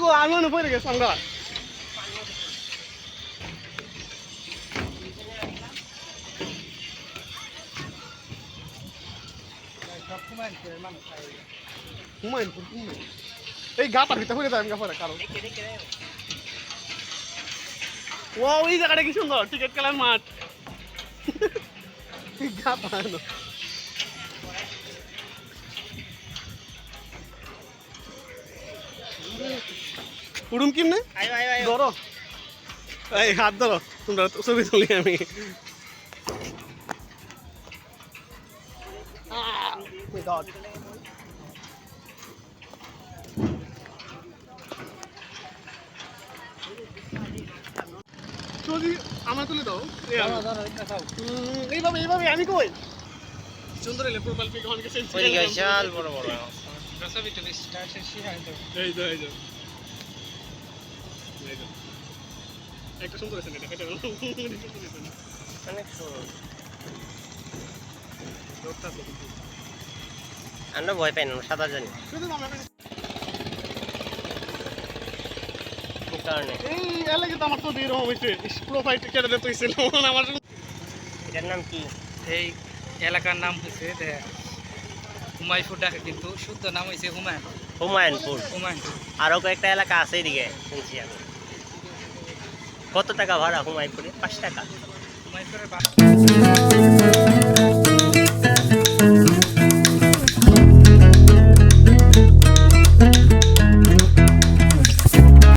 গো পড়ে গেছি আমরা এই গাটার ভিতরে কারণ। ও ওই জায়গাটা কি সুন্দর, টিকিট খেলার মাঠ। এই উড়ুম কিমনে ধরো। এই হাত ধরো। তোমরা ছবি তুলি আমি. যদি আমার তুলে দাও। এইভাবে এইভাবে আমি কই? সুন্দর এলে প্রোফাইল পিক অনেকে সেন্স বিশাল বড় বড় এই তো এই তো। একটা সুন্দর আছে এটা কেটে দাও। সুন্দর আছে না। অনেক সুন্দর আমরা ভয় পাই না সাঁতার জানি। শুধু এই কারণে। তো আমার তো এরকম হয়েছে। প্রোফাইল কেটে দিতে হয়েছিল। আমার এটার নাম কি? এই এলাকার নাম ডাকে কিন্তু। শুদ্ধ নাম হয়েছে হুমায়ুন। হুমায়ুনপুর। হুমায়ুনপুর। আরও কয়েকটা এলাকা আছে এদিকে শুনছি আমি। কত টাকা ভাড়া হুমায়পুরে পাঁচ টাকা হুমায়পুরে